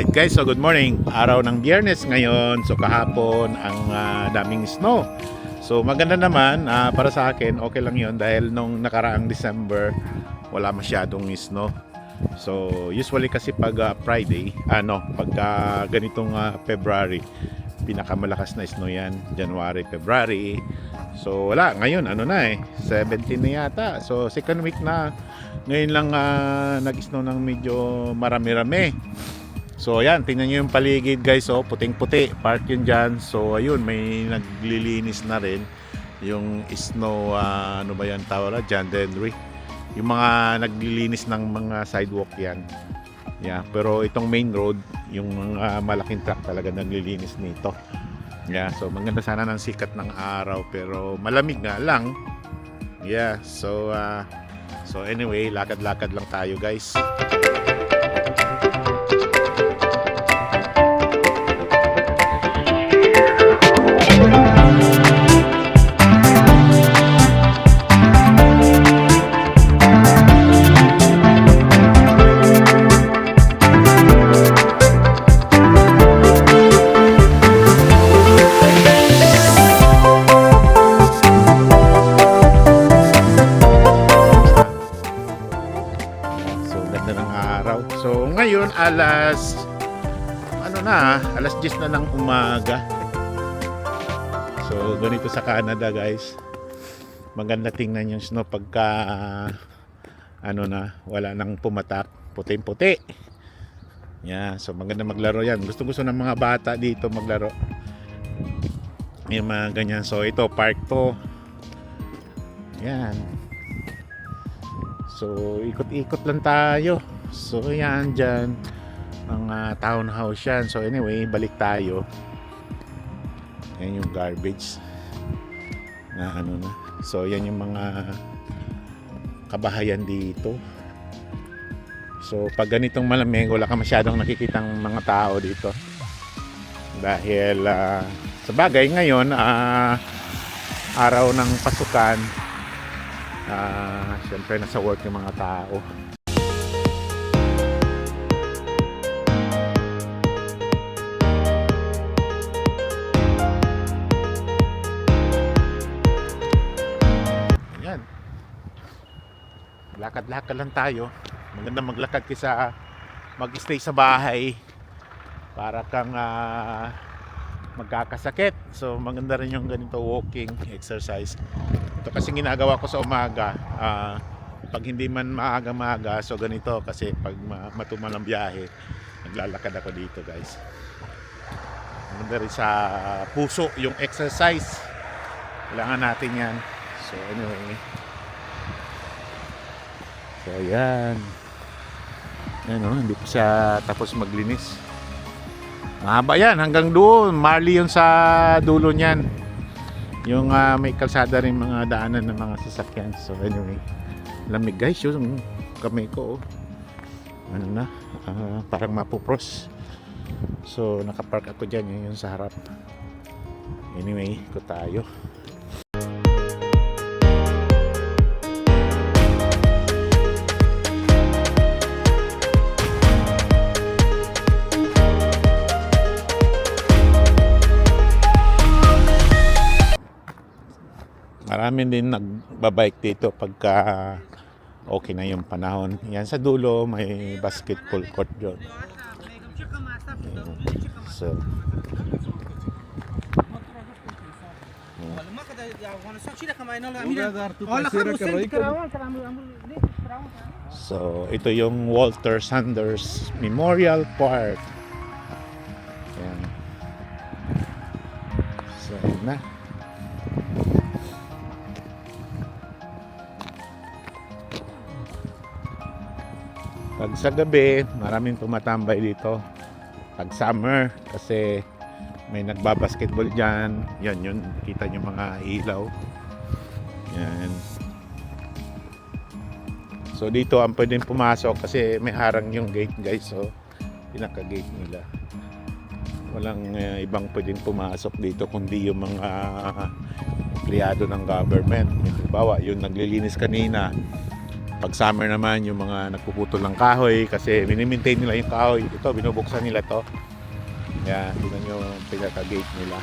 Alright guys, so good morning. Araw ng biyernes ngayon. So kahapon ang ah, daming snow. So maganda naman ah, para sa akin, okay lang yon dahil nung nakaraang December wala masyadong snow. So usually kasi pag ah, Friday, ano, pag ah, ganitong ah, February, pinakamalakas na snow yan, January, February. So wala, ngayon ano na eh, 17 na yata. So second week na ngayon lang ah, nag-snow ng medyo marami-rami. So ayan, tingnan nyo yung paligid guys, oh, puting-puti, park yun dyan. So ayun, may naglilinis na rin yung snow, ah, ano ba yan tawag na, John Denry. Yung mga naglilinis ng mga sidewalk yan. Yeah, pero itong main road, yung mga malaking truck talaga naglilinis nito. Yeah, so maganda sana ng sikat ng araw pero malamig nga lang. Yeah, so ah, so anyway, lakad-lakad lang tayo guys. Ngayon, alas, ano na, alas 10 na ng umaga. So, ganito sa Canada, guys. Maganda tingnan yung snow pagka, ano na, wala nang pumatak. Puti-puti. Yeah, so maganda maglaro yan. Gusto-gusto ng mga bata dito maglaro. Yung mga ganyan. So, ito, park to. Yan. So, ikot-ikot lang tayo. So, yan dyan. Mga townhouse yan. So, anyway, balik tayo. Yan yung garbage. Na ano na. So, yan yung mga kabahayan dito. So, pag ganitong malamig, wala ka masyadong nakikitang mga tao dito. Dahil, ah, sa bagay, ngayon, ah, araw ng pasukan, Ah, syempre nasa work yung mga tao. Lakad-lakad lang tayo. Maganda maglakad kaysa mag-stay sa bahay para kang ah, magkakasakit. So maganda rin yung ganito walking exercise. Ito kasi ginagawa ko sa umaga. ah, pag hindi man maaga-maaga, so ganito kasi pag ma- matumal ang biyahe, naglalakad ako dito guys. Maganda rin sa puso yung exercise. Kailangan natin yan. So anyway. So yan. Yan o, hindi pa siya tapos maglinis. Mahaba yan, hanggang doon. Marley yun sa dulo niyan. Yung ah, may kalsada rin mga daanan ng mga sasakyan. So anyway, lamig guys yung kamay ko. Oh. Ano na, ah, parang mapupros. So nakapark ako dyan yun yung sa harap. Anyway, ko tayo. Marami din nagbabike dito pagka okay na yung panahon. Yan sa dulo may basketball court doon. So, so ito yung Walter Sanders Memorial Park. Yan. So, na. Pag sa gabi, maraming tumatambay dito. Pag summer, kasi may nagbabasketball dyan. Yan, yun. Kita nyo mga ilaw. Yan. So dito ang pwedeng pumasok kasi may harang yung gate guys. So pinaka-gate nila. Walang eh, ibang pwedeng pumasok dito kundi yung mga empleyado ng government. Halimbawa, yung naglilinis kanina, Pag summer naman, yung mga nagpuputol ng kahoy kasi minimaintain nila yung kahoy. Ito, binubuksan nila to. Yan, tingnan nyo yung pinaka-gate nila.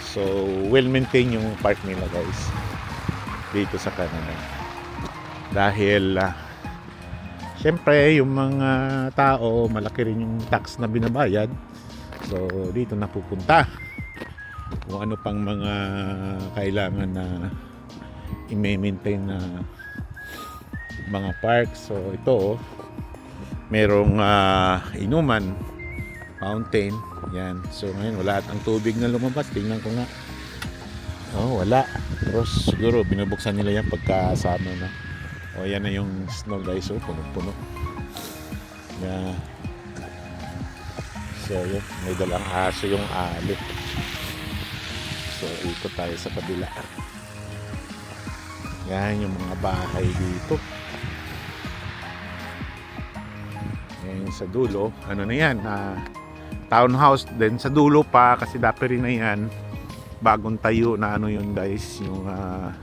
So, well maintained yung park nila guys. Dito sa Canada. Dahil, ah, syempre, yung mga tao, malaki rin yung tax na binabayad. So, dito napupunta. Kung ano pang mga kailangan na i-maintain na mga park. So, ito, oh, merong ah, inuman, fountain. Yan. So, ngayon, wala at ang tubig na lumabas. Tingnan ko nga. Oh, wala. Pero siguro, binubuksan nila yan pagkasama na. O, yan na yung snow guys. Oh, puno-puno. Yeah. So, yun. May dalang aso yung ali. So, ikot tayo sa kabila. Yan yung mga bahay dito. Sa dulo. Ano na yan? Ah, townhouse din sa dulo pa kasi rin na yan. Bagong tayo na ano yun guys. Yung ah,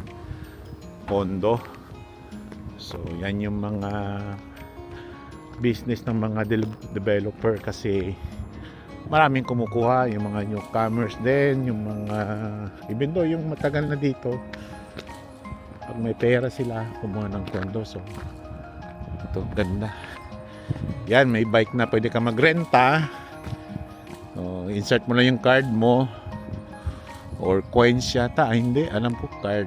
condo. So yan yung mga business ng mga del- developer kasi maraming kumukuha yung mga newcomers din yung mga even though yung matagal na dito pag may pera sila kumuha ng condo so ito ganda yan may bike na pwede ka magrenta. Oh, insert mo lang yung card mo. Or coins yata. Ah, hindi. Alam ko card.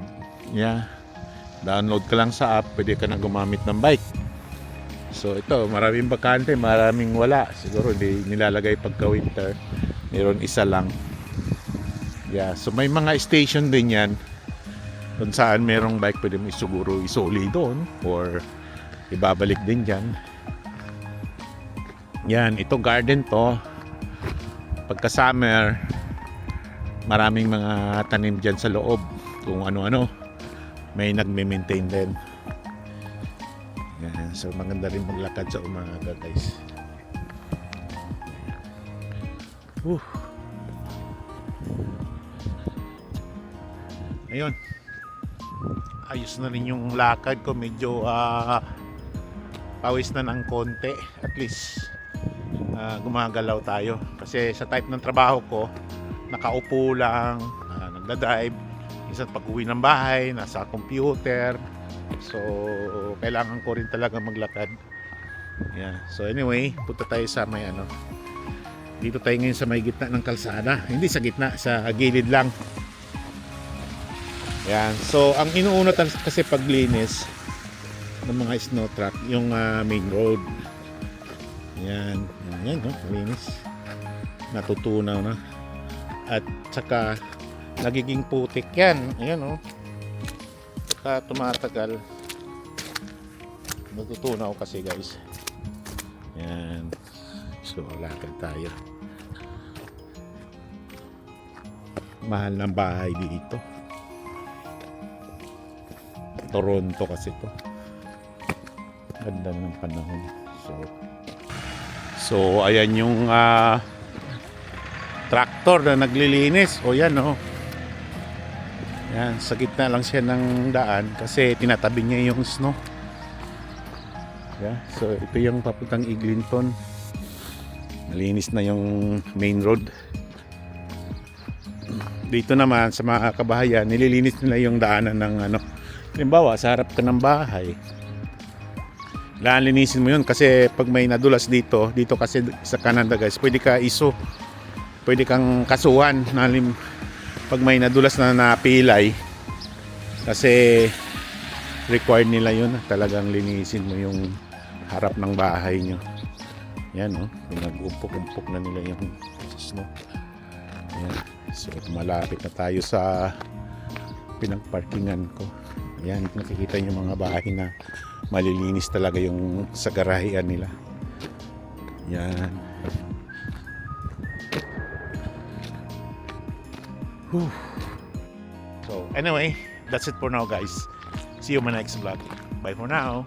Yeah. Download ka lang sa app. Pwede ka na gumamit ng bike. So ito maraming bakante maraming wala. Siguro hindi nilalagay pagka winter. Meron isa lang. Yeah so may mga station din yan. Kung saan merong bike pwede mo siguro isuli doon. Or ibabalik din dyan yan ito garden to. Pagka summer maraming mga tanim dyan sa loob. Kung ano-ano may nagme-maintain din. Yan so maganda rin maglakad sa umaga guys. Whew. ayun. Ayos na rin yung lakad ko. Medyo ah, pawis na ng konti at least ah, gumagalaw tayo. Kasi sa type ng trabaho ko nakaupo lang uh, nagda-drive. Minsan pag uwi ng bahay nasa computer. So kailangan ko rin talaga maglakad. Yeah. so anyway punta tayo sa may ano. Dito tayo ngayon sa may gitna ng kalsada. Hindi sa gitna sa gilid lang. Yan. So, ang inuuna kasi paglinis ng mga snow truck, yung ah, main road. Yan. Yan, no? Linis. Natutunaw na. At saka, nagiging putik yan. Ayan, no? Saka tumatagal. Natutunaw kasi, guys. Yan. So, lakad tayo. Mahal ng bahay dito. Toronto kasi to. Ganda ng panahon. So, so ayan yung ah, tractor na naglilinis. O yan oh. Yan, sa gitna lang siya ng daan kasi tinatabi niya yung snow. Yeah, so ito yung papuntang Eglinton. Malinis na yung main road. Dito naman sa mga kabahayan, nililinis nila yung daanan ng ano, Halimbawa, sa harap ka ng bahay. Kailangan linisin mo yun kasi pag may nadulas dito, dito kasi sa Canada guys, pwede ka iso. Pwede kang kasuhan na pag may nadulas na napilay. Kasi required nila yun. Talagang linisin mo yung harap ng bahay nyo. Yan oh, pinag-umpok-umpok na nila yung snow. Yan. So malapit na tayo sa pinagparkingan ko. Ayan, nakikita niyo mga bahay na malilinis talaga yung sa garahean nila. Yan. Whew. So, anyway, that's it for now guys. See you in my next vlog. Bye for now.